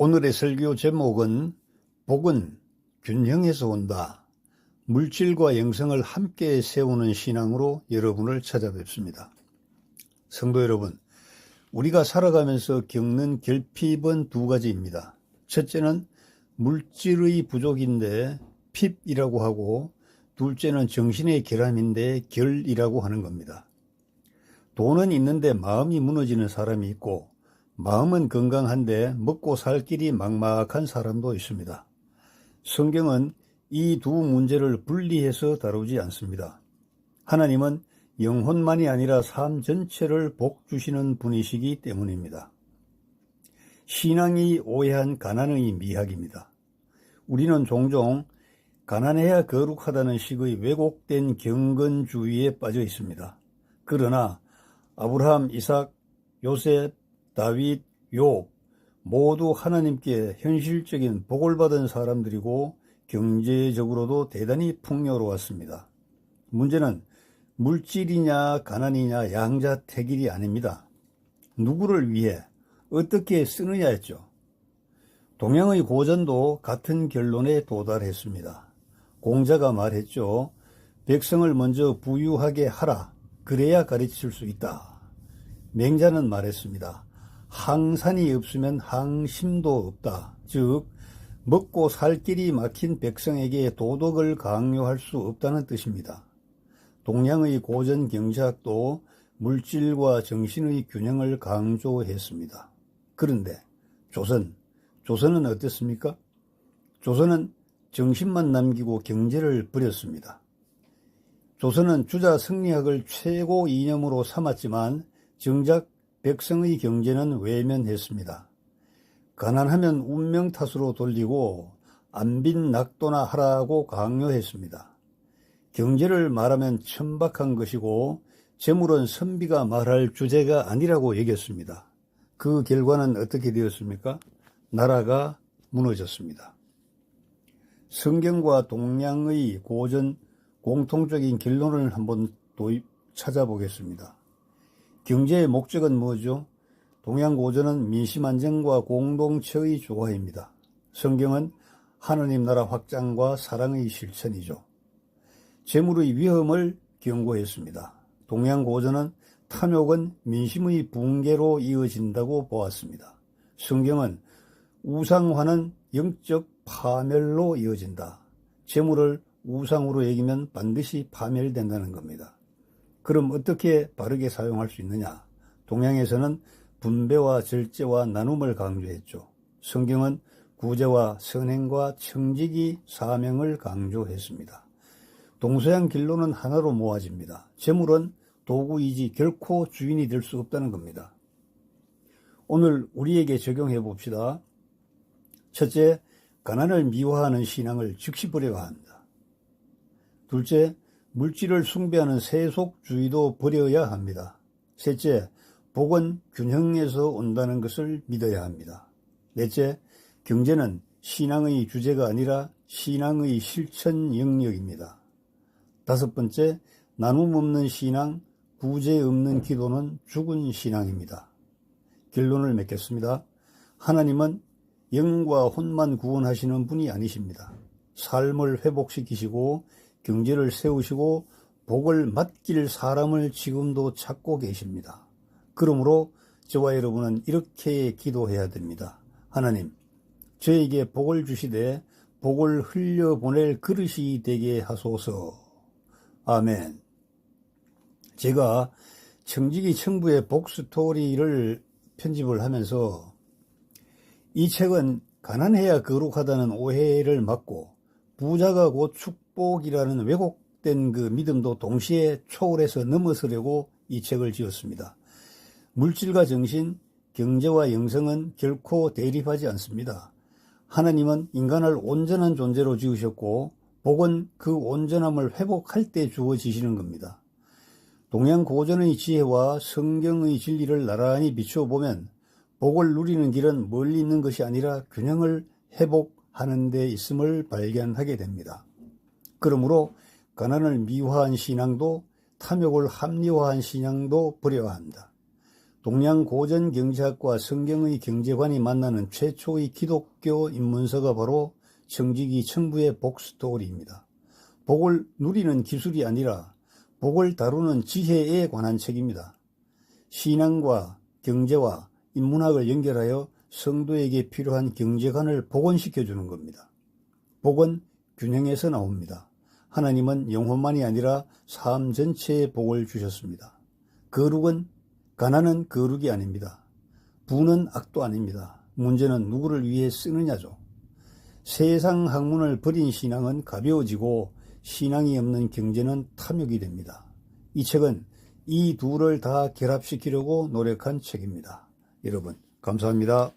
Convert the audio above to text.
오늘의 설교 제목은 복은 균형에서 온다. 물질과 영성을 함께 세우는 신앙으로 여러분을 찾아뵙습니다. 성도 여러분, 우리가 살아가면서 겪는 결핍은 두 가지입니다. 첫째는 물질의 부족인데 핍이라고 하고 둘째는 정신의 결함인데 결이라고 하는 겁니다. 돈은 있는데 마음이 무너지는 사람이 있고 마음은 건강한데 먹고 살 길이 막막한 사람도 있습니다. 성경은 이 두 문제를 분리해서 다루지 않습니다. 하나님은 영혼만이 아니라 삶 전체를 복 주시는 분이시기 때문입니다. 신앙이 오해한 가난의 미학입니다. 우리는 종종 가난해야 거룩하다는 식의 왜곡된 경건주의에 빠져 있습니다. 그러나 아브라함, 이삭, 요셉, 다윗, 욥 모두 하나님께 현실적인 복을 받은 사람들이고 경제적으로도 대단히 풍요로웠습니다. 문제는 물질이냐 가난이냐 양자택일이 아닙니다. 누구를 위해 어떻게 쓰느냐였죠. 동양의 고전도 같은 결론에 도달했습니다. 공자가 말했죠. 백성을 먼저 부유하게 하라. 그래야 가르칠 수 있다. 맹자는 말했습니다. 항산이 없으면 항심도 없다. 즉, 먹고 살 길이 막힌 백성에게 도덕을 강요할 수 없다는 뜻입니다. 동양의 고전 경제학도 물질과 정신의 균형을 강조했습니다. 그런데 조선, 조선은 어땠습니까? 조선은 정신만 남기고 경제를 버렸습니다. 조선은 주자 승리학을 최고 이념으로 삼았지만 정작 백성의 경제는 외면했습니다. 가난하면 운명 탓으로 돌리고 안빈 낙도나 하라고 강요했습니다. 경제를 말하면 천박한 것이고 재물은 선비가 말할 주제가 아니라고 여겼습니다. 그 결과는 어떻게 되었습니까? 나라가 무너졌습니다. 성경과 동양의 고전 공통적인 결론을 한번 도입, 찾아보겠습니다. 경제의 목적은 뭐죠? 동양 고전은 민심 안정과 공동체의 조화입니다. 성경은 하느님 나라 확장과 사랑의 실천이죠. 재물의 위험을 경고했습니다. 동양 고전은 탐욕은 민심의 붕괴로 이어진다고 보았습니다. 성경은 우상화는 영적 파멸로 이어진다. 재물을 우상으로 여기면 반드시 파멸된다는 겁니다. 그럼 어떻게 바르게 사용할 수 있느냐? 동양에서는 분배와 절제와 나눔을 강조했죠. 성경은 구제와 선행과 청지기 사명을 강조했습니다. 동서양 길로는 하나로 모아집니다. 재물은 도구이지 결코 주인이 될 수 없다는 겁니다. 오늘 우리에게 적용해 봅시다. 첫째, 가난을 미화하는 신앙을 즉시 버려야 한다. 둘째, 물질을 숭배하는 세속주의도 버려야 합니다. 셋째, 복은 균형에서 온다는 것을 믿어야 합니다. 넷째, 경제는 신앙의 주제가 아니라 신앙의 실천 영역입니다. 다섯 번째, 나눔 없는 신앙, 구제 없는 기도는 죽은 신앙입니다. 결론을 맺겠습니다. 하나님은 영과 혼만 구원하시는 분이 아니십니다. 삶을 회복시키시고 경제를 세우시고 복을 맡길 사람을 지금도 찾고 계십니다. 그러므로 저와 여러분은 이렇게 기도해야 됩니다. 하나님, 저에게 복을 주시되 복을 흘려보낼 그릇이 되게 하소서. 아멘. 제가 청지기 청부의 복스토리를 편집을 하면서 이 책은 가난해야 거룩하다는 오해를 막고 부자가 곧 축복 이라는 왜곡된 그 믿음도 동시에 초월해서 넘어서려고 이 책을 지었습니다. 물질과 정신, 경제와 영성은 결코 대립하지 않습니다. 하나님은 인간을 온전한 존재로 지으셨고 복은 그 온전함을 회복할 때 주어지시는 겁니다. 동양 고전의 지혜와 성경의 진리를 나란히 비추어 보면 복을 누리는 길은 멀리 있는 것이 아니라 균형을 회복하는 데 있음을 발견하게 됩니다. 그러므로 가난을 미화한 신앙도 탐욕을 합리화한 신앙도 버려야 한다. 동양 고전 경제학과 성경의 경제관이 만나는 최초의 기독교 인문서가 바로 청지기 청부의 복스토리입니다. 복을 누리는 기술이 아니라 복을 다루는 지혜에 관한 책입니다. 신앙과 경제와 인문학을 연결하여 성도에게 필요한 경제관을 복원시켜 주는 겁니다. 복은 균형에서 나옵니다. 하나님은 영혼만이 아니라 삶 전체에 복을 주셨습니다. 거룩은 가난은 거룩이 아닙니다. 부는 악도 아닙니다. 문제는 누구를 위해 쓰느냐죠. 세상 학문을 버린 신앙은 가벼워지고 신앙이 없는 경제는 탐욕이 됩니다. 이 책은 이 둘을 다 결합시키려고 노력한 책입니다. 여러분, 감사합니다.